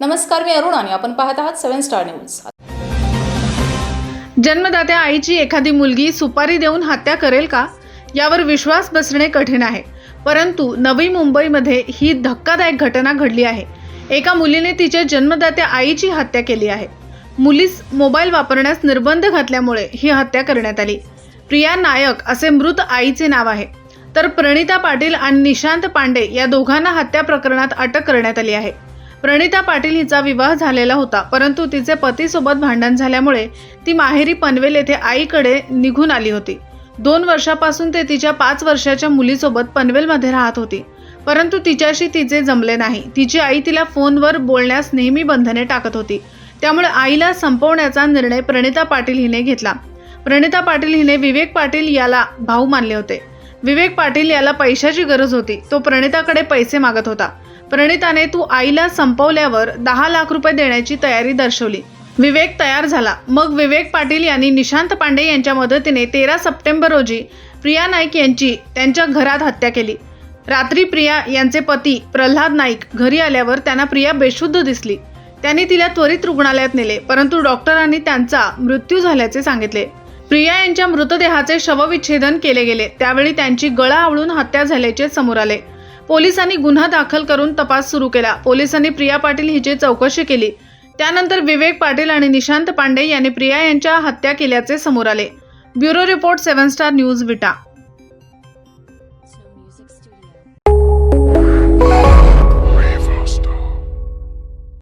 नमस्कार मी अरुण आणि आपण पाहत आहात सेव्हन स्टार न्यूज. जन्मदात्या आईची एखादी मुलगी सुपारी देऊन हत्या करेल का? यावर विश्वास बसणे कठीण आहे. परंतु नवी मुंबईमध्ये ही धक्कादायक घटना घडली आहे. एका मुलीने तिच्या जन्मदात्या आईची हत्या केली आहे. मुलीस मोबाईल वापरण्यास निर्बंध घातल्यामुळे ही हत्या करण्यात आली. प्रिया नायक असे मृत आईचे नाव आहे. तर प्रणिता पाटील आणि निशांत पांडे या दोघांना हत्या प्रकरणात अटक करण्यात आली आहे. प्रणिता पाटील हिचा विवाह झालेला होता परंतु तिचे पतीसोबत भांडण झाल्यामुळे ती माहेरी पनवेल येथे आईकडे निघून आली होती. दोन वर्षापासून ते तिच्या पाच वर्षाच्या मुलीसोबत पनवेलमध्ये राहत होती परंतु तिच्याशी तिचे जमले नाही. तिची आई तिला फोनवर बोलण्यास नेहमी बंधने टाकत होती. त्यामुळे आईला संपवण्याचा निर्णय प्रणिता पाटील हिने घेतला. प्रणिता पाटील हिने विवेक पाटील याला भाऊ मानले होते. विवेक पाटील याला पैशाची गरज होती. तो प्रणिताकडे पैसे मागत होता. प्रणिताने तू आईला संपवल्यावर दहा लाख रुपये देण्याची तयारी दर्शवली. विवेक तयार झाला. मग विवेक पाटील यांनी निशांत पांडे यांच्या मदतीने तेरा सप्टेंबर रोजी प्रिया नाईक यांची त्यांच्या घरात हत्या केली. रात्री प्रिया यांचे पती प्रल्हाद नाईक घरी आल्यावर त्यांना प्रिया बेशुद्ध दिसली. त्यांनी तिला त्वरित रुग्णालयात नेले परंतु डॉक्टरांनी त्यांचा मृत्यू झाल्याचे सांगितले. प्रिया यांच्या मृतदेहाचे शवविच्छेदन केले गेले. त्यावेळी त्यांची गळा आवळून हत्या झाल्याचे समोर आले. पोलिसांनी गुन्हा दाखल करून तपास सुरू केला. पोलिसांनी प्रिया पाटील हिची चौकशी केली. त्यानंतर विवेक पाटील आणि निशांत पांडे यांनी प्रिया यांच्या हत्या केल्याचे समोर आले. Bureau report seven star news Vita.